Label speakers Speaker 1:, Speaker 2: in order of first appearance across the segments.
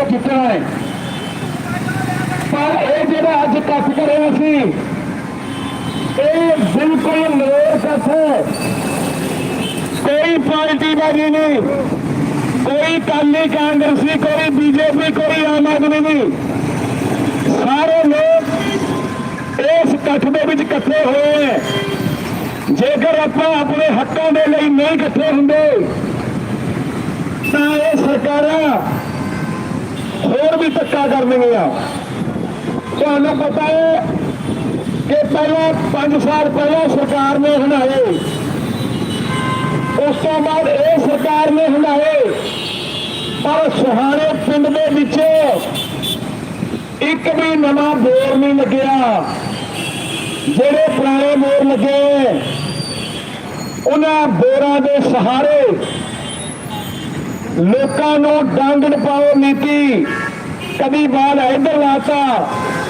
Speaker 1: ਉਹ ਜਿੱਤਣਾ ਹੈ। ਪਰ ਇਹ ਜਿਹੜਾ ਅੱਜ ਕੱਟ ਕਰਿਆ ਸੀ, ਇਹ ਬਿਲਕੁਲ ਨਿਰੋਕਸ ਹੈ। ਕੋਈ ਪਾਰਟੀ ਬਾਜੀ ਨਹੀਂ, ਕੋਈ ਕਾਲੀ ਕਾਂਗਰਸੀ, ਕੋਈ ਬੀਜੇਪੀ, ਕੋਈ ਆਮ ਆਦਮੀ ਨਹੀਂ। ਸਾਰੇ ਲੋਕ ਇਸ ਇਕੱਠ ਦੇ ਵਿੱਚ ਇਕੱਠੇ ਹੋਏ ਹੈ। ਜੇਕਰ ਆਪਾਂ ਆਪਣੇ ਹੱਕਾਂ ਦੇ ਲਈ ਨਹੀਂ ਇਕੱਠੇ ਹੁੰਦੇ, ਤਾਂ ਇਹ ਸਰਕਾਰਾਂ ਹੋਰ ਵੀ ਧੱਕਾ ਕਰਨਗੀਆਂ ਤੁਹਾਨੂੰ ਪਤਾ ਹੈ ਕਿ ਪਹਿਲਾਂ 5 ਸਾਲ ਪਹਿਲਾਂ ਸਰਕਾਰ ਨੇ ਹੰਡਾਏ। ਉਸ ਤੋਂ ਬਾਅਦ ਇਹ ਸਰਕਾਰ ਨੇ ਹੰਡਾਏ। ਪਰ ਸੁਹਾਣੇ ਪਿੰਡ ਦੇ ਵਿੱਚ ਇੱਕ ਵੀ ਨਵਾਂ ਬੋਰ ਨਹੀਂ ਲੱਗਿਆ। ਜਿਹੜੇ ਪੁਰਾਣੇ ਬੋਰ ਲੱਗੇ, ਉਹਨਾਂ ਬੋਰਾਂ ਦੇ ਸਹਾਰੇ ਲੋਕਾਂ ਨੂੰ ਡਾਂਗਣ ਪਾਓ ਨੀਤੀ। ਕਦੀ ਬਾਲ ਇੱਧਰ ਲਾਤਾ,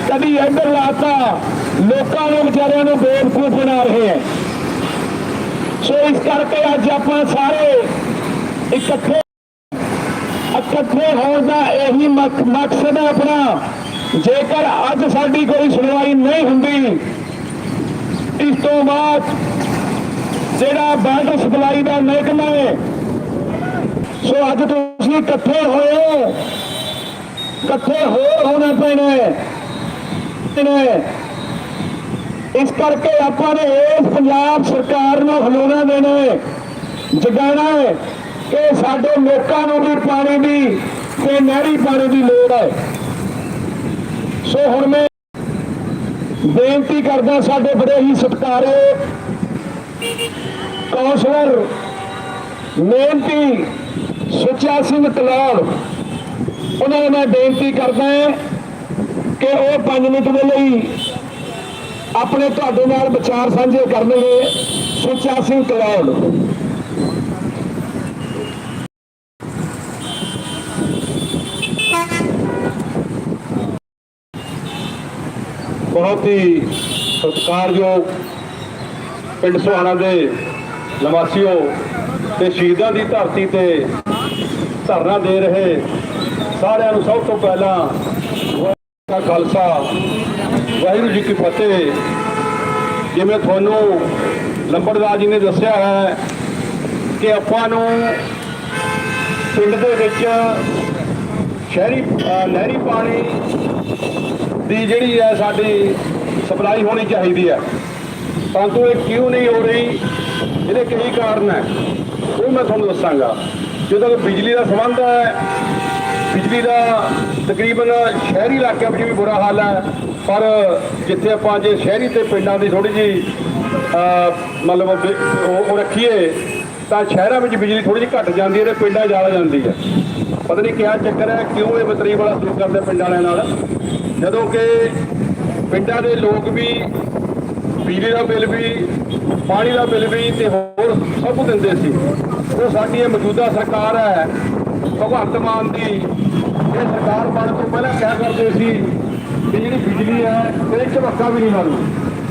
Speaker 1: ਕਦੀ ਇੱਧਰ ਲਾਤਾ। ਲੋਕਾਂ ਨੂੰ ਵਿਚਾਰਿਆਂ ਨੂੰ ਬੇਵਕੂਫ ਬਣਾ ਰਹੇ ਹੈ। ਸੋ ਇਸ ਕਰਕੇ ਅੱਜ ਆਪਾਂ ਸਾਰੇ ਇਕੱਠੇ ਇਕੱਠੇ ਹੋਣ ਦਾ ਇਹੀ ਮਕ- ਮਕਸਦ ਹੈ ਆਪਣਾ। ਜੇਕਰ ਅੱਜ ਸਾਡੀ ਕੋਈ ਸੁਣਵਾਈ ਨਹੀਂ ਹੁੰਦੀ, ਇਸ ਤੋਂ ਬਾਅਦ ਜਿਹੜਾ ਵਾਟਰ ਸਪਲਾਈ ਦਾ ਮਹਿਕਮਾ ਹੈ ਸੋ ਅੱਜ ਤੁਸੀਂ ਇਕੱਠੇ ਹੋਏ ਹੋ। ਇਕੱਠੇ ਹੋਰ ਹੋਣਾ ਪੈਣਾ। ਇਸ ਕਰਕੇ ਆਪਾਂ ਨੇ ਇਸ ਪੰਜਾਬ ਸਰਕਾਰ ਨੂੰ ਹਲੋਣਾ ਦੇਣਾ ਹੈ। ਜਗਾਣਾ ਹੈ ਕਿ ਸਾਡੇ ਲੋਕਾਂ ਨੂੰ ਵੀ ਪਾਣੀ ਦੀ ਤੇ ਨਹਿਰੀ ਪਾਣੀ ਦੀ ਲੋੜ ਹੈ। ਸੋ ਹੁਣ ਮੈਂ ਬੇਨਤੀ ਕਰਦਾ ਸਾਡੇ ਬੜੇ ਹੀ ਸਤਿਕਾਰੇ ਕੌਂਸਲਰ ਮਿਹਨਤੀ ਸੁੱਚਾ ਸਿੰਘ ਤਲੌੜ ਉਹਨਾਂ ਨੂੰ ਮੈਂ ਬੇਨਤੀ ਕਰਦਾ ਹਾਂ ਕਿ ਉਹ 5 ਮਿੰਟ ਦੇ ਲਈ ਆਪਣੇ ਤੁਹਾਡੇ ਨਾਲ ਵਿਚਾਰ ਸਾਂਝੇ ਕਰਨਗੇ। ਸੁੱਚਾ ਸਿੰਘ ਤਲੌੜ
Speaker 2: ਬਹੁਤ ਹੀ ਸਤਿਕਾਰਯੋਗ ਪਿੰਡ ਸੁਹਾਣਾ ਦੇ ਨਿਵਾਸੀਓ ਤੇ ਸ਼ਹੀਦਾਂ ਦੀ ਧਰਤੀ ਤੇ ਧਰਨਾ ਦੇ ਰਹੇ। ਸਾਰਿਆਂ ਨੂੰ ਸਭ ਤੋਂ ਪਹਿਲਾਂ ਵਾਹਿਗੁਰੂ ਦਾ ਖਾਲਸਾ, ਵਾਹਿਗੁਰੂ ਜੀ ਕੀ ਫਤਿਹ। ਜਿਵੇਂ ਤੁਹਾਨੂੰ ਲੰਬੜਦਾਰ ਜੀ ਨੇ ਦੱਸਿਆ ਹੈ ਕਿ ਆਪਾਂ ਨੂੰ ਪਿੰਡ ਦੇ ਵਿੱਚ ਸ਼ਹਿਰੀ ਨਹਿਰੀ ਪਾਣੀ ਦੀ ਜਿਹੜੀ ਹੈ ਸਾਡੀ ਸਪਲਾਈ ਹੋਣੀ ਚਾਹੀਦੀ ਹੈ। ਪਰੰਤੂ ਇਹ ਕਿਉਂ ਨਹੀਂ ਹੋ ਰਹੀ? ਇਹਦੇ ਕਈ ਕਾਰਨ ਹੈ। ਉਹ ਮੈਂ ਤੁਹਾਨੂੰ ਦੱਸਾਂਗਾ। ਜਦੋਂ ਬਿਜਲੀ ਦਾ ਸੰਬੰਧ ਹੈ, ਬਿਜਲੀ ਦਾ ਤਕਰੀਬਨ ਸ਼ਹਿਰੀ ਇਲਾਕਿਆਂ ਵਿੱਚ ਵੀ ਬੁਰਾ ਹਾਲ ਹੈ, ਪਰ ਜਿੱਥੇ ਆਪਾਂ ਜੇ ਸ਼ਹਿਰੀ ਤੇ ਪਿੰਡਾਂ ਦੀ ਥੋੜੀ ਜੀ ਮਤਲਬ ਉਹ ਰੱਖੀਏ, ਤਾਂ ਸ਼ਹਿਰਾਂ ਵਿੱਚ ਬਿਜਲੀ ਥੋੜੀ ਜਿਹੀ ਘਟ ਜਾਂਦੀ ਹੈ ਤੇ ਪਿੰਡਾਂ ਜ਼ਿਆਦਾ ਜਾਂਦੀ ਹੈ। ਪਤਾ ਨਹੀਂ ਕਿਹਾ ਚੱਕਰ ਹੈ, ਕਿਉਂ ਇਹ ਮਤਰੀ ਵਾਲਾ ਸਲੂਕ ਕਰਦੇ ਪਿੰਡਾਂ ਵਾਲਿਆਂ ਨਾਲ? ਜਦੋਂ ਕਿ ਪਿੰਡਾਂ ਦੇ ਲੋਕ ਵੀ ਬਿਜਲੀ ਦਾ ਬਿੱਲ ਵੀ, ਪਾਣੀ ਦਾ ਬਿੱਲ ਵੀ ਤੇ ਹੋਰ ਸਭ ਕੁਝ ਦਿੰਦੇ ਸੀ। ਉਹ ਸਾਡੀ ਇਹ ਮੌਜੂਦਾ ਸਰਕਾਰ ਹੈ, ਭਗਵੰਤ ਮਾਨ ਦੀ, ਇਹ ਸਰਕਾਰ ਬਣ ਤੋਂ ਪਹਿਲਾਂ ਕਹਿ ਕਰਦੇ ਸੀ ਕਿ ਜਿਹੜੀ ਬਿਜਲੀ ਹੈ, ਇਹ ਝਮੱਕਾ ਵੀ ਨਹੀਂ ਮਾਰੂ।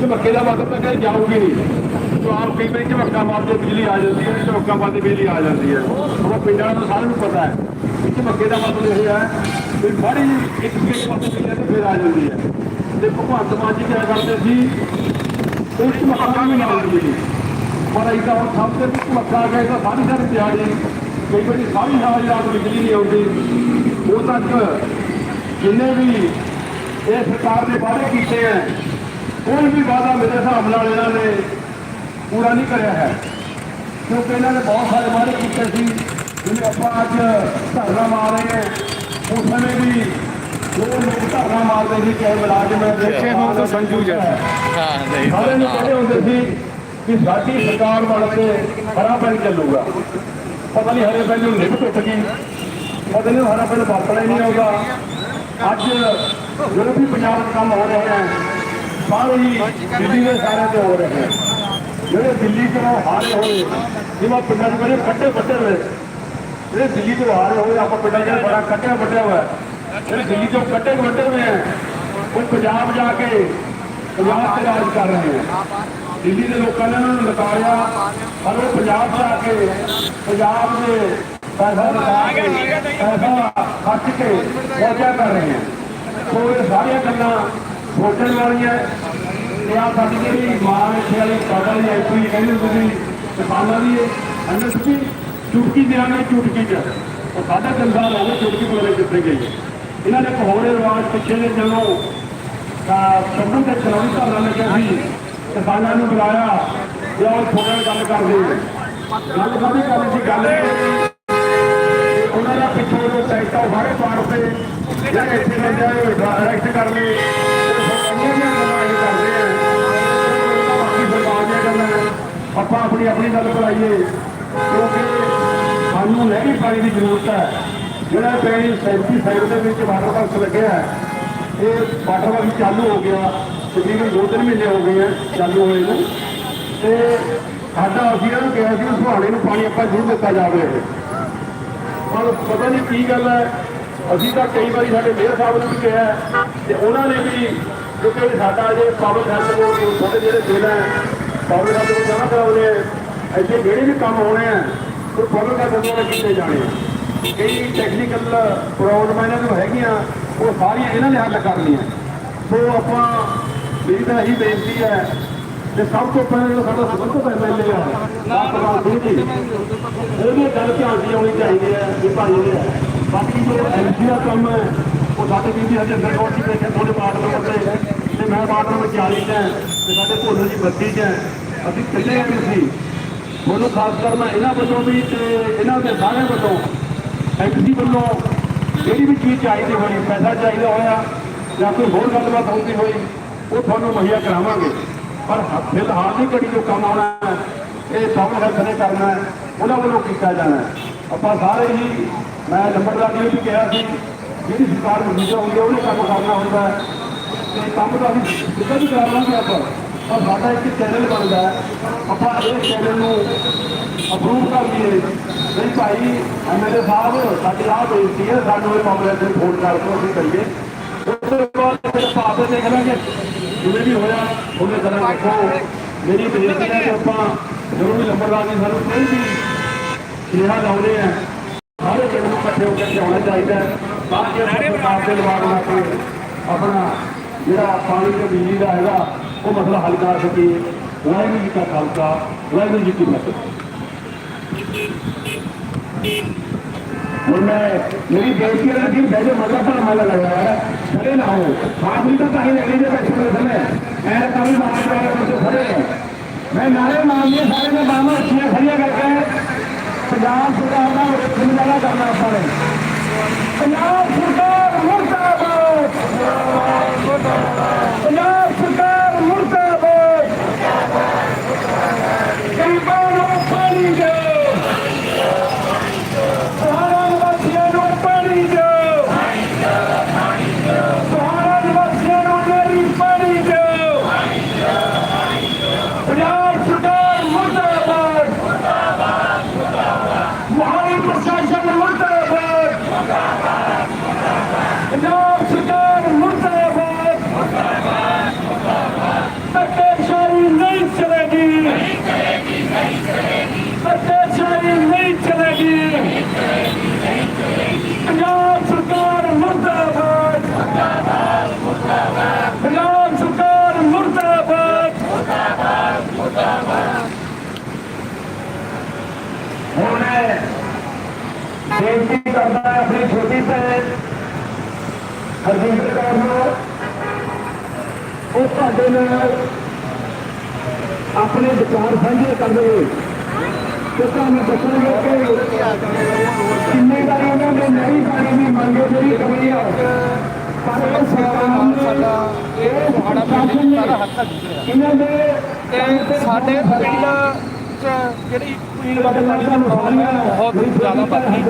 Speaker 2: ਝਮੱਕੇ ਦਾ ਮਤਲਬ ਤਾਂ ਕਿ ਜਾਊਗੀ ਨਹੀਂ। ਜੋ ਆਮ ਕਈ ਵਾਰੀ ਝਮੱਕਾ ਮਾਰਦੇ ਬਿਜਲੀ ਆ ਜਾਂਦੀ ਹੈ, ਝਮੱਕਾ ਮਾਰਦੇ ਬਿਜਲੀ ਆ ਜਾਂਦੀ ਹੈ। ਉਹ ਪਿੰਡਾਂ ਨੂੰ ਸਾਰਿਆਂ ਨੂੰ ਪਤਾ ਹੈ ਕਿ ਝਮੱਕੇ ਦਾ ਮਤਲਬ ਇਹ ਹੈ ਕਿ ਬੜੀ ਇੱਕ ਇੱਕ ਪਾਸੇ ਬਿਜਲੀ ਤੇ ਫਿਰ ਆ ਜਾਂਦੀ ਹੈ। ਤੇ ਭਗਵੰਤ ਮਾਨ ਜੀ ਕਿਹਾ ਕਰਦੇ ਸੀ? ਉਸ ਮੱਕਾ ਵੀ ਨਾਲ ਬਿਜਲੀ ਪਰ ਇਹਦਾ ਹੁਣ ਸਭ ਤੋਂ ਵਿੱਚ ਮੱਕਾ ਆ ਗਿਆ ਤਾਂ ਸਾਰੀ ਸਾਰੀ ਦਿਹਾੜੀ ਕਈ ਵਾਰੀ ਸਾਰੀ ਸਾਰੀ ਰਾਤ ਬਿਜਲੀ ਨਹੀਂ ਆਉਂਦੀ। ਉਹ ਤੱਕ ਜਿੰਨੇ ਵੀ ਇਹ ਸਰਕਾਰ ਨੇ ਵਾਅਦੇ ਕੀਤੇ ਹੈ ਕੋਈ ਵੀ ਵਾਅਦਾ ਮੇਰੇ ਹਿਸਾਬ ਨਾਲ ਇਹਨਾਂ ਨੇ ਪੂਰਾ ਨਹੀਂ ਕਰਿਆ ਹੈ। ਕਿਉਂਕਿ ਇਹਨਾਂ ਨੇ ਬਹੁਤ ਸਾਰੇ ਵਾਅਦੇ ਕੀਤੇ ਸੀ ਜਿਵੇਂ ਆਪਾਂ ਅੱਜ ਧਰਨਾ ਮਾਰ ਰਹੇ ਹਾਂ। ਉਸ ਸਮੇਂ ਵੀ ਜੋ ਲੋਕ ਧਰਨਾ ਮਾਰਦੇ ਸੀ ਚਾਹੇ ਮੁਲਾਜ਼ਮ ਹੈ ਦੇਖੇ ਹੋ ਤਾਂ ਸੰਜੂ ਜੈਸਾ
Speaker 3: ਹਾਂ। ਨਹੀਂ
Speaker 2: ਸਾਰੇ ਨੂੰ ਕਹਿੰਦੇ ਹੁੰਦੇ ਸੀ ਕਿ ਸਾਡੀ ਸਰਕਾਰ ਬਣ ਕੇ ਹਰਾ ਪੈਨ ਚੱਲੂਗਾ ਪਤਾ ਨਹੀਂ ਹਰੇ ਪੈਨ ਨੂੰ ਨਿਭ ਟੁੱਟ ਗਈ ਪਤਾ ਨਹੀਂ ਹਰਾ ਪੈਨ ਵਾਪਰਨਾ ਹੀ ਨਹੀਂ ਹੋਗਾ ਅੱਜ ਜੋ ਵੀ ਪੰਜਾਬ 'ਚ ਕੰਮ ਹੋ ਰਹੇ ਹੈ ਸਾਰੇ ਹੀ ਦਿੱਲੀ ਦੇ ਸਾਰੇ ਤੇ ਹੋ ਰਹੇ ਹੈ ਜਿਹੜੇ ਦਿੱਲੀ ਤੋਂ ਹਾਰੇ ਹੋਏ ਜਿਵੇਂ ਪਿੰਡਾਂ 'ਚ ਮੇਰੇ ਕੱਟੇ ਵੱਟੇ ਹੋਏ ਜਿਹੜੇ ਦਿੱਲੀ ਤੋਂ ਹਾਰੇ ਹੋਏ ਆਪਾਂ ਪਿੰਡਾਂ 'ਚ ਬੜਾ ਕੱਟਿਆ ਵੱਟਿਆ ਹੋਇਆ ਹੈ। ਜਿਹੜੇ ਦਿੱਲੀ ਤੋਂ ਕੱਟੇ ਵੱਟੇ ਹੋਏ ਹੈ ਉਹ ਪੰਜਾਬ ਜਾ ਕੇ ਪੰਜਾਬ ਤੇ ਰਾਜ ਕਰ ਰਹੇ ਹੈ ਦਿੱਲੀ ਦੇ ਲੋਕਾਂ ਨੇ ਉਹਨਾਂ ਨੂੰ ਨਕਾਰਿਆ ਪਰ ਉਹ ਪੰਜਾਬ 'ਚ ਆ ਕੇ ਪੰਜਾਬ ਦੇ ਪੈਸਾ ਲਗਾ ਕੇ, ਪੈਸਾ ਖਰਚ ਕੇ ਪਹੁੰਚਿਆ ਕਰ ਰਹੇ ਹਾਂ ਸੋ ਇਹ ਸਾਰੀਆਂ ਗੱਲਾਂ ਸੋਚਣ ਵਾਲੀਆਂ ਹੈ। ਤੇ ਆ ਸਾਡੀ ਜਿਹੜੀ ਮਾਂ ਇੱਥੇ ਵਾਲੀ ਕਾਬਲ ਦੀ ਐਕਚੁਅਲੀ ਕਹਿੰਦੇ ਤੁਸੀਂ ਕਿਸਾਨਾਂ ਦੀ ਐਨਐਸਪੀ ਚੁਟਕੀ ਦਿਆਂਗੇ ਚੁਟਕੀ ਚ ਉਹ ਸਾਡਾ ਜੰਦਾ ਲਾਉਣੇ ਚੁਟਕੀ ਬੋਲੇ ਕਿੱਥੇ ਗਈ ਹੈ। ਇਹਨਾਂ ਨੇ ਇੱਕ ਹੋਰ ਰਿਵਾਜ ਪਿੱਛੇ ਦੇ ਜਦੋਂ, ਤਾਂ ਸ਼ੰਭੂ ਤੇ ਚਲਾਉਣੀ ਧਰਨਾ ਲੱਗਿਆ ਸੀ ਕਿਸਾਨਾਂ ਨੂੰ ਬੁਲਾਇਆ ਤੇ ਉਹ ਥੋੜਾ ਗੱਲ ਕਰਦੇ ਗੱਲ ਕਾਹਦੀ ਕਰਨੀ ਸੀ, ਗੱਲ ਇਹ ਕਿ ਉਹਨਾਂ ਦਾ ਪਿੱਛੋਂ ਜੋ ਟੈਕਟਾ ਸਾਰੇ ਪਾਰ ਤੇ ਜਿਹੜੇ ਇੱਥੇ ਬੰਦੇ ਆ, ਉਹ ਡਾਇਰੈਕਟ ਕਰ ਲਏ। ਤੇ ਫਿਰ ਸਰਕਾਰ ਦੀਆਂ ਗੱਲਾਂ ਆਪਾਂ ਆਪਣੀ ਆਪਣੀ ਗੱਲ ਕਰਾਈਏ ਕਿਉਂਕਿ ਸਾਨੂੰ ਨਹਿਰੀ ਪਾਣੀ ਦੀ ਜ਼ਰੂਰਤ ਹੈ। ਜਿਹੜਾ ਪੈਣੀ ਸੈਂਤੀ ਸਾਈਡ ਦੇ ਵਿੱਚ ਵਾਟਰ ਵਰਕਸ ਲੱਗਿਆ ਇਹ ਵਾਟਰ ਵਰਕਸ ਚਾਲੂ ਹੋ ਗਿਆ। ਤਕਰੀਬਨ 2-3 ਮਹੀਨੇ ਹੋ ਗਏ ਆ ਚਾਲੂ ਹੋਏ ਨੂੰ। ਤੇ ਸਾਡਾ ਅਸੀਂ ਇਹਨਾਂ ਨੂੰ ਕਿਹਾ ਸੀ ਵੀ ਸੁਹਾਣੇ ਨੂੰ ਪਾਣੀ ਆਪਾਂ ਜ਼ਰੂਰ ਦਿੱਤਾ ਜਾਵੇ ਪਰ ਪਤਾ ਨਹੀਂ ਕੀ ਗੱਲ ਹੈ, ਅਸੀਂ ਤਾਂ ਕਈ ਵਾਰੀ ਸਾਡੇ ਮੇਅਰ ਸਾਹਿਬ ਨੂੰ ਵੀ ਕਿਹਾ ਹੈ ਤੇ ਉਹਨਾਂ ਨੇ ਵੀ ਕਿਉਂਕਿ ਸਾਡਾ ਜੇ ਪਾਵਰ ਹੈਲਥ ਬੋਰਡ ਦੇ ਜਿਹੜੇ ਬਿੱਲ ਹੈ ਪਾਵਰ ਹੈਲਥ ਬੋਰਡ ਜਮ੍ਹਾਂ ਕਰਾਉਣੇ ਆ, ਇੱਥੇ ਜਿਹੜੇ ਵੀ ਕੰਮ ਹੋਣੇ ਆ, ਉਹ ਪਾਵਰ ਹੈਲਥ ਬੋਰਡ ਕੀਤੇ ਜਾਣੇ ਆ। ਕਈ ਟੈਕਨੀਕਲ ਪ੍ਰੋਬਲਮਾਂ ਇਹਨਾਂ ਨੂੰ ਹੈਗੀਆਂ, ਉਹ ਸਾਰੀਆਂ ਇਹਨਾਂ ਨੇ ਹੱਲ ਕਰਨੀਆਂ। ਸੋ ਆਪਾਂ ਮੇਰੀ ਤਾਂ ਇਹੀ ਬੇਨਤੀ ਹੈ ਤੇ ਸਭ ਤੋਂ ਪਹਿਲਾਂ ਜਿਹੜਾ ਸਾਡਾ ਸਬੰਧਤ ਐਮਐਲਏ ਆ ਡਾਕਟਰ ਸਿੰਘ ਜੀ ਉਹਦੀ ਗੱਲ ਧਿਆਨ ਦੀ ਆਉਣੀ ਚਾਹੀਦੀ ਹੈ ਕਿ ਭਾਈ ਇਹ ਬਾਕੀ ਜੋ ਐਮਸੀ ਦਾ ਕੰਮ ਹੈ, ਉਹ ਸਾਡੇ ਬੀਬੀ ਹਜੇ ਅੰਦਰ ਕੋਲ ਸੀ ਬੈਠੇ ਤੁਹਾਡੇ ਵਾਰਡ ਨੰਬਰ ਤੇ ਤੇ ਮੈਂ ਵਾਰਡ ਨੰਬਰ 40 ਚ ਤੇ ਸਾਡੇ ਭੋਲੇ ਜੀ 32 ਚ ਅਸੀਂ ਅਸੀਂ ਕਿੰਨੇ ਸੀ ਤੁਹਾਨੂੰ ਖਾਸ ਕਰ ਮੈਂ ਇਹਨਾਂ ਵੱਲੋਂ ਵੀ ਤੇ ਇਹਨਾਂ ਦੇ ਸਾਰੇ ਵੱਲੋਂ ਐਮਸੀ ਵੱਲੋਂ ਜਿਹੜੀ ਵੀ ਚੀਜ਼ ਚਾਹੀਦੀ ਹੋਈ, ਪੈਸਾ ਚਾਹੀਦਾ ਹੋਇਆ, ਜਾਂ ਕੋਈ ਹੋਰ ਗੱਲਬਾਤ ਹੁੰਦੀ ਹੋਈ ਉਹ ਤੁਹਾਨੂੰ ਮੁਹੱਈਆ ਕਰਾਵਾਂਗੇ। ਪਰ ਫਿਲਹਾਲ ਦੀ ਘੜੀ ਜੋ ਕੰਮ ਆਉਣਾ ਹੈ। ਇਹ ਸਭ ਹੱਥ ਨੇ ਕਰਨਾ ਹੈ। ਉਹਨਾਂ ਵੱਲੋਂ ਕੀਤਾ ਜਾਣਾ ਆਪਾਂ ਸਾਰੇ ਹੀ, ਮੈਂ ਨੰਬਰਦਾਰ ਜੀ ਨੂੰ ਵੀ ਕਿਹਾ ਸੀ, ਜਿਹੜੀ ਸਰਕਾਰ ਮੌਜੂਦਾ ਹੁੰਦੀ ਹੈ, ਉਹਨੇ ਕੰਮ ਕਰਨਾ ਹੁੰਦਾ ਹੈ। ਤੇ ਕੰਮ ਦਾ ਅਸੀਂ ਕਿਤੇ ਵੀ ਕਰ ਲਾਂਗੇ ਆਪਾਂ, ਪਰ ਸਾਡਾ ਇੱਕ ਚੈਨਲ ਬਣਦਾ ਹੈ। ਆਪਾਂ ਇਹ ਚੈਨਲ ਨੂੰ ਅਪਰੂਵ ਕਰ ਲਈਏ। ਨਹੀਂ ਭਾਈ ਐਮਐਲਏ ਸਾਹਿਬ, ਸਾਡੀ ਆਹ ਬੇਨਤੀ ਹੈ। ਸਾਨੂੰ ਇਹ ਮਾਮਲੇ ਤੇ ਫੋਨ ਕਰ ਦਿਓ ਅਸੀਂ ਕਰੀਏ। ਉਸ ਤੋਂ ਬਾਅਦ ਫਿਰ ਭਾਵੇਂ ਦੇਖ ਲਾਂਗੇ। ਜਿਵੇਂ ਵੀ ਹੋਇਆ ਉਹਨੇ ਤਰ੍ਹਾਂ ਦੇਖੋ ਮੇਰੀ ਬੇਨਤੀ ਹੈ ਕਿ ਆਪਾਂ ਜਦੋਂ ਵੀ ਲੰਬਰਦਾਰ ਜੀ ਸਾਨੂੰ ਕੋਈ ਵੀ ਸੁਨੇਹਾ ਲਾਉਂਦੇ ਆ ਸਾਰੇ ਪਿੰਡ ਨੂੰ ਇਕੱਠੇ ਹੋ ਕੇ ਆਉਣਾ ਚਾਹੀਦਾ ਤਾਂ ਕਿ ਸਰਕਾਰ ਦੇ ਲਵਾਦ ਲਾ ਕੇ। ਆਪਣਾ ਜਿਹੜਾ ਪਾਣੀ ਤੇ ਬਿਜਲੀ ਦਾ ਹੈਗਾ ਉਹ ਮਸਲਾ ਹੱਲ ਕਰ ਸਕੀਏ। ਵਾਹਿਗੁਰੂ ਜੀ ਕਾ ਖਾਲਸਾ ਵਾਹਿਗੁਰੂ ਜੀ ਕੀ ਫਤਿਹ। ਹੁਣ ਮੈਂ, ਮੇਰੀ ਬੇਨਤੀ ਹੈ ਕਿ ਬੈਜੋ ਮਤਲਬ ਪਰ ਮਨ ਲਗਾ ਹੈ, ਖੜੇ ਨਾ ਹੋ। ਆਪ ਵੀ ਤਾਂ ਕਹੀਂ ਲੱਗਣੀ ਦੇ ਬੈਠੇ ਹੋਏ ਸਮੇਂ ਐ ਤਾਂ ਵੀ ਮਾਰ ਰਿਹਾ ਕੁਝ ਖੜੇ। ਹੈ ਮੈਂ ਨਾਰੇ ਮਾਰਨੇ, ਸਾਰੇ ਦੇ ਬਾਹਾਂ ਉੱਚੀਆਂ ਖੜੀਆਂ ਕਰਕੇ ਪੰਜਾਬ ਸਰਕਾਰ ਦਾ ਜ਼ਿੰਮੇਵਾਰਾ ਕਰਨਾ ਆਪਾਂ ਨੇ। ਪੰਜਾਬ ਸਰਕਾਰ ਮੁਰਦਾਬਾਦ। ਪੰਜਾਬ ਸਰਕਾਰ ਮੁਰਦਾਬਾਦ ਗਰੀਬਾਂ ਨੂੰ ਪਾਣੀ ਦਿਓ ਸਹਾਰਾ ਨਿਵਾਸੀਆਂ ਨੂੰ ਪਾਣੀ ਦਿਓ ਸਹਾਰਾ ਨਿਵਾਸੀਆਂ ਨੂੰ ਨਹਿਰੀ ਪਾਣੀ ਦਿਓ ਪੰਜਾਬ ਸਰਕਾਰ ਮੁਰਦਾਬਾਦ ਮੁਹਾਲੀ ਪ੍ਰਸ਼ਾਸਨ ਮੁਰਦਾਬਾਦ ਪੰਜਾਬ ਸਰਕਾਰ ਮੁਰਦਾਬਾਦ ਧੱਕੇਸ਼ਾਹੀ ਨਹੀਂ ਚਲੇਗੀ ਧੱਕੇਸ਼ਾਹੀ ਨਹੀਂ ਚਲੇਗੀ ਪੰਜਾਬ ਸਰਕਾਰ ਮੁਰਦਾਬਾਦ ਪੰਜਾਬ ਸਰਕਾਰ ਮੁਰਦਾਬਾਦ ਹੁਣ ਮੈਂ ਬੇਨਤੀ ਕਰਦਾ ਹਾਂ ਭੈਣ ਹਰਜਿੰਦਰ ਕੌਰ ਨੂੰ ਉਹ ਤੁਹਾਡੇ ਨਾਲ ਆਪਣੇ ਵਿਚਾਰ ਸਾਂਝੇ ਕਰਦੇ ਹੋਏ ਤੇ ਤੁਹਾਨੂੰ ਦੱਸਣਗੇ ਕਿ ਕਿੰਨੇ ਵਾਰੀ ਉਹਨਾਂ ਨੇ ਨਹੀਂ ਪਾਣੀ ਦੀ ਮੰਗ ਜਿਹੜੀ ਕਰੀ ਆ ਪਰ ਸਰਕਾਰ ਨੇ ਇਹ ਪ੍ਰਸ਼ਾਸਨ ਨੇ ਇਹਨਾਂ ਦੇ
Speaker 3: ਸਾਡੇ ਚ ਜਿਹੜੀ
Speaker 2: ਪੀਣ ਵਾਲੇ ਲੋਕਾਂ
Speaker 3: ਬਹੁਤ ਜ਼ਿਆਦਾ ਵੱਧਦੀ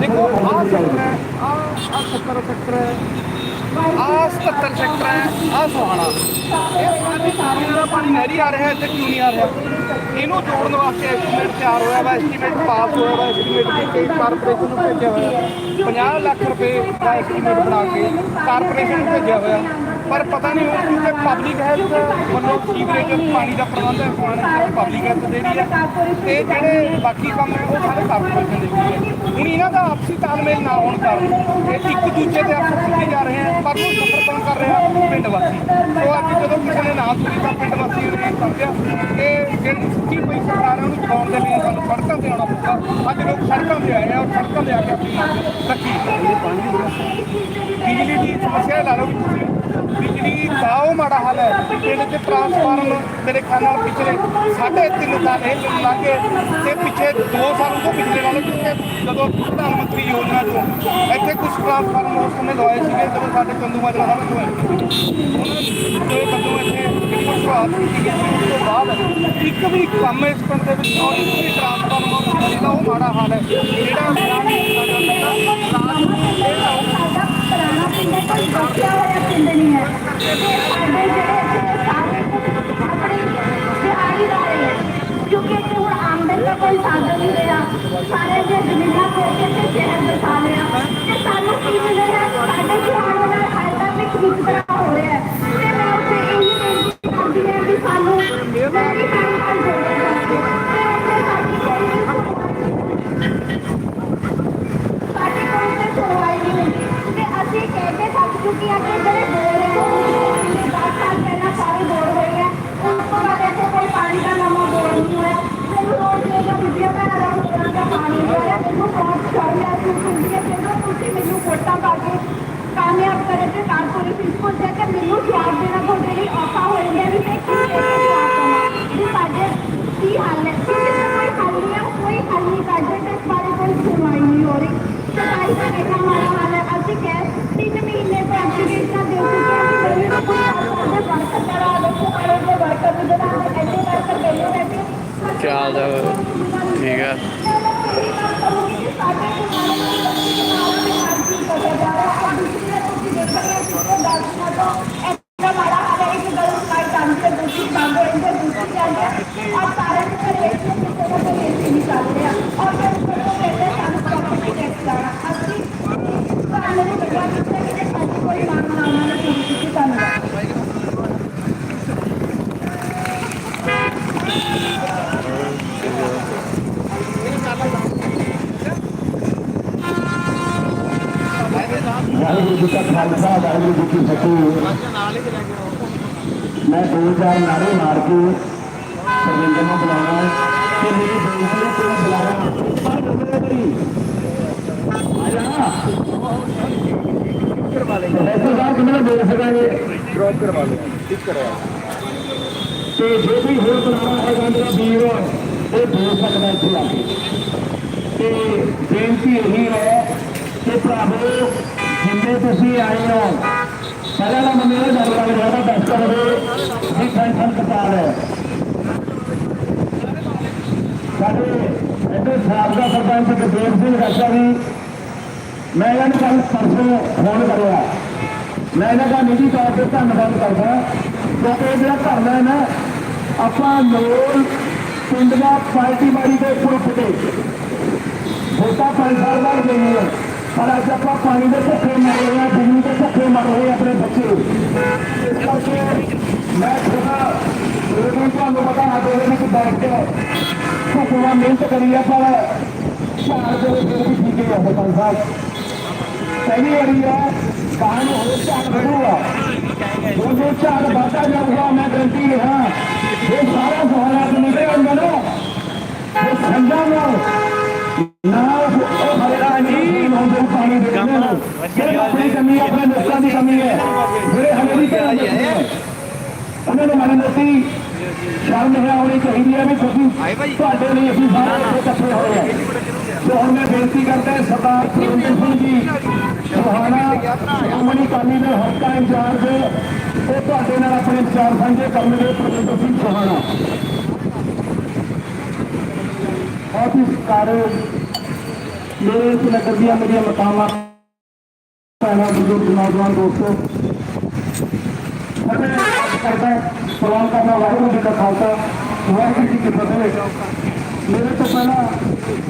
Speaker 3: ਦੇਖੋ, ਆਹ ਸੈਕਟਰ ਹੈ, ਆਹ ਆਹ 70 ਸੈਕਟਰ ਹੈ। ਆਹ 77 ਸੈਕਟਰ ਹੈ, ਆਹ ਸੋਹਾਣਾ। ਇਹ ਸਾਡੀ ਸਾਰਿਆਂ ਦਾ ਪਾਣੀ ਨਹਿਰੀ ਆ ਰਿਹਾ, ਇੱਥੇ ਕਿਉਂ ਨਹੀਂ ਆ ਰਿਹਾ? ਇਹਨੂੰ ਜੋੜਨ ਵਾਸਤੇ ਐਸਟੀਮੇਟ ਤਿਆਰ ਹੋਇਆ ਵਾ ਐਸਟੀਮੇਟ ਪਾਸ ਹੋਇਆ ਵਾ ਐਸਟੀਮੇਟ ਦੀ ਕਈ ਕਾਰਪੋਰੇਸ਼ਨ ਨੂੰ ਭੇਜਿਆ ਹੋਇਆ। 50 ਲੱਖ ਰੁਪਏ ਦਾ ਐਸਟੀਮੇਟ ਬਣਾ ਕੇ ਕਾਰਪੋਰੇਸ਼ਨ ਨੂੰ ਭੇਜਿਆ ਹੋਇਆ। ਪਰ ਪਤਾ ਨਹੀਂ ਉਹ ਕਿਉਂਕਿ ਪਬਲਿਕ ਹੈਲਥ ਵੱਲੋਂ ਸੀਵਰੇਜ ਪਾਣੀ ਦਾ ਪ੍ਰਬੰਧ ਹੈ ਪਾਣੀ ਪਬਲਿਕ ਹੈਲਥ ਦੇ ਰਹੀ ਹੈ। ਤੇ ਜਿਹੜੇ ਬਾਕੀ ਕੰਮ ਹੈ ਉਹ ਸਾਰੇ ਕਾਰਪੋਰੇਸ਼ਨ ਦੇ ਰਹੀ ਹੈ ਹੁਣ ਇਹਨਾਂ ਦਾ ਆਪਸੀ ਤਾਲਮੇਲ ਨਾ ਹੋਣ ਕਾਰਨ ਇਹ ਇੱਕ ਦੂਜੇ ਦੇ ਅਫਸਰ ਸਿੱਧੇ ਜਾ ਰਹੇ ਹਨ ਪਰ ਉਹ ਸਫਰ ਕਰ ਰਿਹਾ ਪਿੰਡ ਵਾਸੀ। ਸੋ ਅੱਜ ਜਦੋਂ ਕਿਸੇ ਨੇ ਨਾ ਸੁਣੀ ਤਾਂ ਪਿੰਡ ਵਾਸੀ ਨੇ ਸਮਝਿਆ। ਕਿ ਜਿਹੜੀ ਸੁੱਕੀ ਪਈ ਸਰਕਾਰ ਹੈ ਉਹਨੂੰ ਦੇ ਲਈ ਸਾਨੂੰ ਸੜਕਾਂ ਤੇ ਆਉਣਾ ਪਊਗਾ। ਅੱਜ ਲੋਕ ਸੜਕਾਂ ਤੇ ਆਏ ਆ ਔਰ ਸੜਕਾਂ ਤੇ ਆ ਕੇ ਆਪਣੀ ਮੰਗ ਰੱਖੀ। ਬਿਜਲੀ ਦੀ ਸਮੱਸਿਆ ਲਾ ਲਓ ਵੀ ਤੁਸੀਂ। ਬਿਜਲੀ ਦਾ ਮਾੜਾ ਹਾਲ ਹੈ। ਪਿੰਡ 'ਚ ਟਰਾਂਸਫਾਰਮ ਮੇਰੇ ਖਿਆਲ ਨਾਲ ਪਿਛਲੇ ਸਾਢੇ ਤਿੰਨ ਸਾਲ ਇਹ ਲੱਗੇ ਤੇ ਪਿੱਛੇ 2 ਸਾਲ ਤੋਂ ਪਿਛਲੇ ਵਾਲੇ ਕਿਉਂਕਿ ਜਦੋਂ ਪ੍ਰਧਾਨ ਮੰਤਰੀ ਯੋਜਨਾ ਤੋਂ ਇੱਥੇ ਕੁਝ ਟਰਾਂਸਫਾਰਮ ਉਸ ਸਮੇਂ ਲਵਾਏ ਸੀਗੇ, ਜਦੋਂ ਸਾਡੇ ਚੰਦੂ ਮਾਜਰਾ ਸਾਹਿਬ ਤੋਂ ਉਹਨਾਂ ਦੇ ਕਦੋਂ ਇੱਥੇ ਜਿਹੜੀ ਸ਼ੁਰੂਆਤ ਕੀਤੀ ਗਈ ਉਸ ਤੋਂ ਬਾਅਦ ਇੱਕ ਵੀ ਕੰਮ ਇਸ ਪਿੰਡ ਦੇ ਵਿੱਚ ਔਰ ਇੱਕ ਵੀ ਟਰਾਂਸਫਾਰਮ ਉਹ ਮਾੜਾ ਹਾਲ ਹੈ। ਜਿਹੜਾ ਬਿਆਨ ਕੀਤਾ ਜਾਂਦਾ ਰਾਜ ਇਹਦਾ
Speaker 4: ਪਿੰਡ ਕੋਈ ਬਚਿਆ ਹੋਇਆ ਪਿੰਡ ਨਹੀਂ ਹੈ ਤੇ ਸਾਡੇ ਜਿਹੜੇ ਸਾਰੇ ਆਪਣੀ ਦਿਹਾੜੀ ਲਾ ਰਹੇ ਹੈ ਕਿਉਂਕਿ ਇੱਥੇ ਹੁਣ ਆਮਦਨ ਦਾ ਕੋਈ ਸਾਧਨ ਨਹੀਂ ਰਿਹਾ ਸਾਰੇ ਜੇ ਜ਼ਮੀਨਾਂ ਖੋਲ ਕੇ ਤੇ ਸ਼ਹਿਰ ਬਸਾ ਲਿਆ ਤੇ ਸਾਨੂੰ ਕੀ ਮਿਲ ਰਿਹਾ ਸਾਡੇ ਕਿਸਾਨਾਂ ਦਾ ਫਾਇਦਾ ਵੀ ਠੀਕ ਤਰ੍ਹਾਂ ਹੋ ਰਿਹਾ ਹੈ ਤੇ ਮੈਂ ਉੱਥੇ ਇਹੀ ਬੇਨਤੀ ਕਰਦੀ ਹਾਂ ਕਿ ਸਾਨੂੰ ਮੇਰੀ ਕੰਮ ਨਾਲ ਜੋੜਿਆ ਜਾਵੇ ਤੇ ਉੱਥੇ ਸਾਡੀ ਕੋਈ ਸਾਡੇ ਕੋਲ ਤੇ ਸੁਣਵਾਈ ਨਹੀਂ ਹੁੰਦੀ ਤੇ ਅਸੀਂ ਕਹਿ ਕੇ ਥੱਕ ਜਿਹੜੇ ਬੋਰ ਹੈ ਉਹ 10 ਸਾਲ ਪਹਿਲਾਂ ਸਾਰੇ ਬੋਰ ਹੋਏ ਹੈ ਉਸ ਤੋਂ ਬਾਅਦ ਇੱਥੇ ਕੋਈ ਪਾਣੀ ਦਾ ਨਵਾਂ ਬੋਰ ਨਹੀਂ ਹੋਇਆ। ਮੈਨੂੰ ਰੋਜ਼ ਦੇ ਦਾ ਵੀਡੀਓ ਬਣਾ ਰਹਾ ਹਾਂ ਦਾ ਪਾਣੀ ਨਹੀਂ ਆਇਆ ਮੈਨੂੰ ਬਹੁਤ ਸ਼ੌਕ ਹੈ ਕਿ ਤੁਸੀਂ ਕਹਿੰਦੇ ਤੁਸੀਂ ਮੈਨੂੰ ਵੋਟਾਂ ਪਾ ਕੇ ਕਾਮਯਾਬ ਕਰੇ ਤੇ ਕਾਰਪੋਰੇਸ਼ਨ ਕੋਲ ਜਾ ਕੇ ਮੈਨੂੰ ਜਵਾਬ ਦੇਣਾ ਤੁਹਾਡੇ ਲਈ ਔਖਾ ਹੋ ਜਾਂਦਾ ਵੀ ਮੈਂ ਕੀ ਕਹਿ ਜਵਾਬ ਦੇਵਾਂ ਵੀ ਸਾਡੇ ਕੀ ਹਾਲ ਹੈ ਕਿਸੇ ਦਾ ਕੋਈ ਹੱਲ ਨਹੀਂ ਹੈ ਕੋਈ ਹੱਲ ਨਹੀਂ ਕਰਦੇ ਤੇ ਇਸ ਬਾਰੇ ਕੋਈ ਸੁਣਵਾਈ ਨਹੀਂ ਹੋ ਰਹੀ ਸਫ਼ਾਈ ਦਾ ਕਿੰਨਾ ਮਾੜਾ ਹਾਲ ਹੈ ਅਸੀਂ ਕਹਿ ਤਿੰਨ ਮਹੀਨੇ ਤੋਂ ਐਪਲੀਕੇਸ਼ਨਾਂ ਦੇ ਚੁੱਕੇ ਹਾਂ ਕਿ ਮੈਨੂੰ ਤਾਂ ਕੋਈ ਸਾਡੇ ਵਰਕਰ ਕਰਾ ਦੇਖੋ ਸਾਰੇ ਦੇ ਵਰਕਰ ਨੂੰ ਜਿਹੜਾ ਐਡੇ ਵਰਕਰ ਬੈਠੇ ਬੈਠੇ
Speaker 5: ਚੱਲ ਜਾ ਠੀਕ ਹੈ
Speaker 4: ਧੰਨਵਾਦ
Speaker 1: ਵਾਹਿਗੁਰੂ ਜੀ ਕਾ ਖਾਲਸਾ ਵਾਹਿਗੁਰੂ ਜੀ ਕੀ ਫਤਿਹ ਮੈਂ ਦੋ ਚਾਰ ਨਾਰੇ ਮਾਰ ਕੇ ਸਰਵਿੰਦਰ ਨੂੰ ਬੁਲਾਉਣਾ ਕਿ ਮੇਰੀ ਬੇਨਤੀ ਹੈ ਤੈਨੂੰ ਬੁਲਾਉਣਾ ਪਰ ਸਾਹਿਬ ਕਿੰਨਾ ਬੋਲ ਸਕਾਂਗੇ ਡ੍ਰੌਪ ਕਰਵਾ ਲਓ ਠੀਕ ਕਰਵਾ ਤੇ ਜੇ ਕੋਈ ਹੋਰ ਬੁਲਾਉਣਾ ਹੈਗਾ ਮੇਰਾ ਵੀਰ ਉਹ ਬੋਲ ਸਕਦਾ ਇੱਥੇ ਆ ਕੇ ਤੇ ਬੇਨਤੀ ਇਹੀ ਹੈ ਕਿ ਭਰਾਵੋ ਜਿੰਨੇ ਤੁਸੀਂ ਆਏ ਹੋ, ਪਹਿਲਾਂ ਤਾਂ ਮੈਨੂੰ ਇਹ ਗੱਲ ਕਰ ਰਿਹਾ ਦੱਸ ਬੈਸਟ ਹੋਵੇ ਵੀ ਟੈਨਸ਼ਨ ਕਪਾਲ ਹੈ। ਸਾਡੇ ਇੱਥੇ ਸਾਬਕਾ ਸਰਪੰਚ ਗੁਰਦੇਵ ਸਿੰਘ ਰਾਸ਼ਾ ਜੀ, ਮੈਂ ਇਹਨਾਂ ਨੂੰ ਕੱਲ ਪਰਸੋਂ ਫੋਨ ਕਰਿਆ। ਮੈਂ ਇਹਨਾਂ ਦਾ ਨਿੱਜੀ ਤੌਰ ਤੇ ਧੰਨਵਾਦ ਕਰਦਾ ਕਿਉਂਕਿ ਜਿਹੜਾ ਧਰਨਾ ਹੈ ਨਾ, ਆਪਾਂ ਲੋਕ ਪਿੰਡ ਦਾ ਪਾਰਟੀ ਮਾਰੀ ਦੇ ਉੱਪਰ ਉੱਠ ਵੋਟਾਂ ਪੰਜ ਸਾਲ ਬਾਅਦ ਗਈਆਂ ਪਰ ਅੱਜ ਆਪਾਂ ਪਾਣੀ ਦੇ ਭੁੱਖੇ ਮਰ ਰਹੇ ਹਾਂ ਬਿਜਲੀ ਦੇ ਭੁੱਖੇ ਮਰ ਰਹੇ ਆਪਣੇ ਬੱਚੇ। ਇਸ ਕਰਕੇ ਮੈਂ ਥੋੜਾ ਜਦੋਂ ਤੁਹਾਨੂੰ ਪਤਾ ਨਾ ਦੇ ਵਿੱਚ ਬੈਠ ਕੇ ਭੁੱਖਾ ਮਿਹਨਤ ਕਰੀ ਆ, ਪਰ ਚਾਰ ਦੇ ਵਿੱਚ ਵੀ ਠੀਕ ਹੈ ਸਰਪੰਚ ਸਾਹਿਬ ਪਹਿਲੀ ਵਾਰੀ ਹੈ ਕਾਹਨ ਹੋਰ ਝਾੜ ਵਧੂਗਾ ਉਹ ਜੋ ਝਾੜ ਵਧਦਾ ਜਾਊਗਾ ਮੈਂ ਗਰੰਟੀ ਰਿਹਾ ਇਹ ਸਾਰਾ ਸਹਾਰਾ ਨਿਕਲ ਆਉਂਦਾ ਨਾ। ਇਹ ਸੰਜਾਂ ਨੂੰ ਨਾ ਮਨ ਮੋਟੀ ਸ਼ਰਮ ਹੈ ਆਉਣੀ ਚਾਹੀਦੀ ਹੈ ਵੀ ਤੁਸੀਂ ਤੁਹਾਡੇ ਲਈ ਅਸੀਂ ਸਾਰੇ ਇਕੱਠੇ ਹੋਏ ਹਾਂ। ਸੋ ਹੁਣ ਮੈਂ ਬੇਨਤੀ ਕਰਦਾ ਹਾਂ ਸਰਦਾਰ ਸੁਰਿੰਦਰ ਸਿੰਘ ਜੀ ਸੁਹਾਣਾ ਸ਼੍ਰੋਮਣੀ ਅਕਾਲੀ ਦੇ ਹਲਕਾ ਇੰਚਾਰਜ ਉਹ ਤੁਹਾਡੇ ਨਾਲ ਆਪਣੇ ਵਿਚਾਰ ਸਾਂਝੇ ਕਰਨਗੇ ਪ੍ਰਮਿੰਦਰ ਸਿੰਘ ਸੁਹਾਣਾ ਹੀ ਸਤਿਕਾਰਯੋਗ ਮੇਰੇ ਇਸ ਨਗਰ ਦੀਆਂ ਮੇਰੀਆਂ ਮਤਾਵਾਂ ਭੈਣਾਂ ਬਜ਼ੁਰਗ ਨੌਜਵਾਨ ਦੋਸਤੋ। ਕਰਦਾ ਸਲਾਮ ਕਰਨਾ ਵਾਹਿਗੁਰੂ ਜੀ ਕਾ ਖਾਲਸਾ, ਵਾਹਿਗੁਰੂ ਜੀ ਕੀ ਫਤਿਹ। ਮੇਰੇ ਤੋਂ ਪਹਿਲਾਂ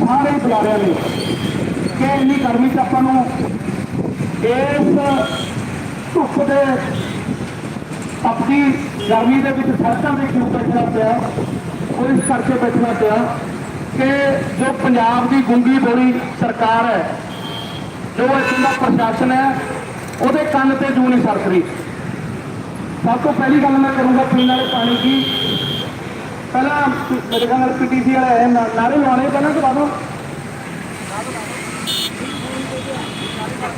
Speaker 1: ਸਾਰੇ ਬੁਲਾਰਿਆਂ ਨੇ ਕਿ ਇੰਨੀ ਗਰਮੀ ਚ ਆਪਾਂ ਨੂੰ ਇਸ ਧੁੱਪ ਦੇ
Speaker 3: ਤਪਦੀ ਗਰਮੀ ਦੇ ਵਿੱਚ ਸੜਕਾਂ ਤੇ ਕਿਉਂ ਬੈਠਣਾ ਪਿਆ, ਉਹ ਇਸ ਕਰਕੇ ਬੈਠਣਾ ਪਿਆ ਕਿ ਜੋ ਪੰਜਾਬ ਦੀ ਗੁੰਗੀ ਬੋਲੀ ਸਰਕਾਰ ਹੈ, ਜੋ ਇੱਥੋਂ ਦਾ ਪ੍ਰਸ਼ਾਸਨ ਹੈ, ਉਹਦੇ ਕੰਨ ਤੇ ਜੂ ਨਹੀਂ ਸਰਕ ਰਹੀ। ਸਭ ਤੋਂ ਪਹਿਲੀ ਗੱਲ ਮੈਂ ਕਰੂੰਗਾ ਪੀਣ ਵਾਲੇ ਪਾਣੀ ਦੀ ਪਹਿਲਾਂ ਮੇਰੇ ਖਿਆਲ ਨਾਲ ਪੀਟੀਸੀ ਵਾਲੇ ਆਏ ਨਾ- ਨਾਅਰੇ ਲਾਉਣੇ ਪਹਿਲਾਂ ਕਿ ਬਾਅਦੋਂ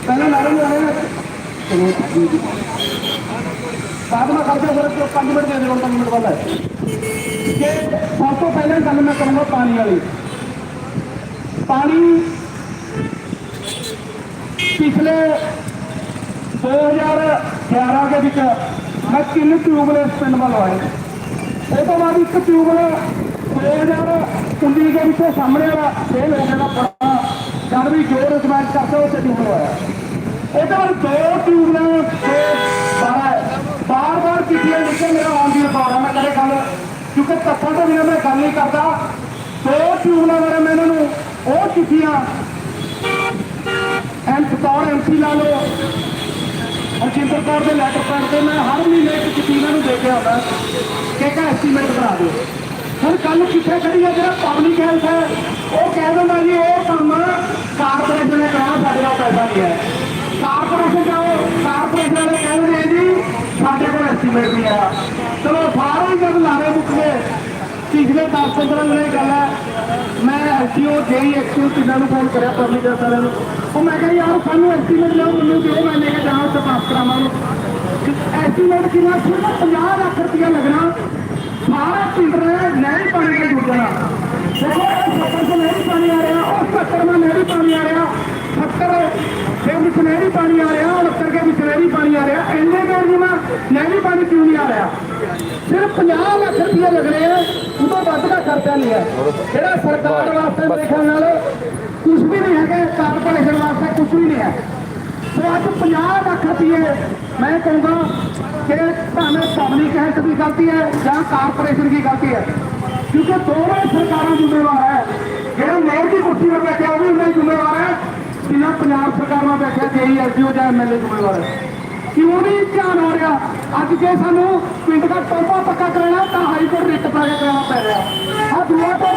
Speaker 3: ਪਹਿਲਾਂ ਨਾਅਰੇ ਲਾਉਣੇ ਨੇ ਚਲੋ ਜੀ ਜੀ ਬਾਅਦ ਵਿੱਚ ਕਰਦੇ ਫਿਰ 5 ਮਿੰਟ ਦੇ ਦਿਓ 5 ਮਿੰਟ ਬਾਅਦ ਹੈ ਕਿ ਸਭ ਤੋਂ ਪਹਿਲਾਂ ਗੱਲ ਮੈਂ ਕਰੂੰਗਾ ਪਾਣੀ ਵਾਲੀ ਪਾਣੀ ਪਿਛਲੇ 2011 ਦੇ ਵਿੱਚ ਮੈਂ ਤਿੰਨ ਟਿਊਬਲ ਇਸ ਪਿੰਡ ਵੱਲ ਆਏ। ਉਹ ਤੋਂ ਬਾਅਦ ਇੱਕ ਟਿਊਬਲ 2019 ਦੇ ਵਿੱਚ ਸਾਹਮਣੇ ਵਾਲਾ ਫੇਲ ਹੋ ਗਿਆ ਬੜਾ ਜਦ ਵੀ ਜੋ ਰਿਕਮੈਂਡ ਕਰਦੇ, ਉਹ ਤੇ ਟਿਊਬਲ ਹੋਇਆ ਇਹ ਬਾਅਦ ਦੋ ਟਿਊਬਲਾਂ ਤੇ ਬਾਰਾ ਬਾਰ ਬਾਰ ਚਿੱਠੀਆਂ ਲਿਖ ਮੇਰਾ ਆਉਣ ਦੀ ਬਾਰਾ ਮੈਂ ਕਦੇ ਗੱਲ ਕਿਉਂਕਿ ਤੱਥਾਂ ਤੋਂ ਬਿਨਾਂ ਮੈਂ ਗੱਲ ਨਹੀਂ ਕਰਦਾ। ਦੋ ਟਿਊਬਲਾਂ ਬਾਰੇ ਮੈਂ ਇਹਨਾਂ ਨੂੰ ਉਹ ਚਿੱਠੀਆਂ ਐਮ ਬਤੌਰ ਐਮਸੀ ਲਾ ਲਓ। ਹਰਜਿੰਦਰ ਕੌਰ ਦੇ ਲੈਟਰ ਪੈਡ ਤੇ ਮੈਂ ਹਰ ਮਹੀਨੇ ਇੱਕ ਚਿੱਠੀ ਇਹਨਾਂ ਨੂੰ ਦੇ ਕੇ ਆਉਂਦਾ। ਕਿ ਕਾ ਐਸਟੀਮੇਟ ਬਣਾ ਦਿਓ। ਹੁਣ ਕੱਲ ਕਿੱਥੇ ਖੜੀ ਹੈ ਜਿਹੜਾ ਪਬਲਿਕ ਹੈਲਥ ਹੈ, ਉਹ ਕਹਿ ਦਿੰਦਾ ਜੀ ਉਹ ਕੰਮ ਕਾਰਪੋਰੇਸ਼ਨ ਨੇ ਕਰਾਉਣਾ ਸਾਡੇ ਕੋਲ ਪੈਸਾ ਨਹੀਂ ਹੈ। ਕਾਰਪੋਰੇਸ਼ਨ ਜਾਓ ਕਾਰਪੋਰੇਸ਼ਨ ਵਾਲੇ ਕਹਿੰਦੇ ਨੇ ਜੀ, ਸਾਡੇ ਕੋਲ ਐਸਟੀਮੇਟ ਨਹੀਂ ਆ ਚਲੋ ਸਾਰੇ ਜਦ ਲਾਰੇ ਮੁੱਕ ਗਏ ਪਿਛਲੇ 10 15 ਦਿਨ ਇਹ ਗੱਲ ਹੈ। ਮੈਂ ਐਸਟੀਓ ਜੇਈ ਐਕਸੀਓ ਤਿੰਨਾਂ ਨੂੰ ਫੋਨ ਕਰਿਆ ਪਬਲਿਕ ਹੈਲਥ ਨੂੰ। ਉਹ ਮੈਂ ਕਿਹਾ, ਯਾਰ, ਸਾਨੂੰ ਐਸਟੀਮੇਟ ਲਿਆਓ, ਮੈਨੂੰ ਦਿਓ, ਮੈਂ ਲੈ ਕੇ ਜਾਣਾ ਉੱਥੇ ਪਾਸ ਕਰਾਵਾਂਗੇ। ਐਸਟੀਮੇਟ ਕਿੰਨਾ ਸਿਰਫ 50 ਲੱਖ ਰੁਪਇਆ ਲੱਗਣਾ। ਸਾਰਾ ਪਿੰਡ ਨੇ ਨਹਿਰੀ ਪਾਣੀ ਦੇ ਜੁੜ ਜਾਣਾ। ਦੇਖੋ 70 ਤੋਂ ਨਹਿਰੀ ਪਾਣੀ ਆ ਰਿਹਾ, ਉਹ 70 ਨਾਲ ਨਹਿਰੀ ਪਾਣੀ ਆ ਰਿਹਾ। 70 ਦੇ ਵਿੱਚ ਨਹਿਰੀ ਪਾਣੀ ਆ ਰਿਹਾ 69 ਦੇ ਵਿੱਚ ਨਹਿਰੀ ਪਾਣੀ ਆ ਰਿਹਾ। ਇੰਨੇ ਦੇਰ ਜਿਵੇਂ ਨਹਿਰੀ ਪਾਣੀ ਕਿਉਂ ਨਹੀਂ ਆ ਰਿਹਾ? ਸਿਰਫ 50 ਲੱਖ ਰੁਪਏ ਲੱਗ ਰਹੇ ਵੱਧ ਦਾ ਖਰਚਾ ਨਹੀਂ ਹੈ। ਜਿਹੜਾ ਸਰਕਾਰ ਵਾਸਤੇ ਮੇਰੇ ਖਿਆਲ ਨਾਲ ਕੁਝ ਵੀ ਨਹੀਂ ਹੈਗਾ ਕਾਰਪੋਰੇਸ਼ਨ ਵਾਸਤੇ ਕੁਝ ਵੀ ਨਹੀਂ ਹੈ। ਸੋ ਅੱਜ 50 ਲੱਖ ਰੁਪਏ ਮੈਂ ਕਹੂੰਗਾ ਕਿ ਭਾਵੇਂ ਪਬਲਿਕ ਹੈਲਥ ਦੀ ਗਲਤੀ ਹੈ ਜਾਂ ਕਾਰਪੋਰੇਸ਼ਨ ਦੀ ਗਲਤੀ ਹੈ ਕਿਉਂਕਿ ਦੋਵੇਂ ਸਰਕਾਰਾਂ ਜ਼ਿੰਮੇਵਾਰ ਹੈ। ਜਿਹੜਾ ਮੇਅਰ ਦੀ ਕੁਰਸੀ 'ਤੇ ਬੈਠਿਆ ਉਹ ਵੀ ਉਹਨਾਂ ਜ਼ਿੰਮੇਵਾਰ ਹੈ। ਜਿਨ੍ਹਾਂ ਪੰਜਾਬ ਸਰਕਾਰ ਬੈਠਿਆ ਜੇਈ ਐਸਡੀਓ ਜਾਂ ਐਮਐਲਏ ਜ਼ਿੰਮੇਵਾਰ ਹੈ। ਕਿਉਂ ਨਹੀਂ ਧਿਆਨ ਹੋ ਰਿਹਾ? ਅੱਜ ਜੇ ਸਾਨੂੰ ਪਿੰਡ ਦਾ ਟੋਪਾ ਪੱਕਾ ਕਰਨਾ ਤਾਂ ਹਾਈ ਕੋਰਟ ਰਿਟ ਪਾ ਕੇ ਕਰਾਉਣਾ ਪੈ ਰਿਹਾ। ਆ ਦੂਆ ਟੋਪਾ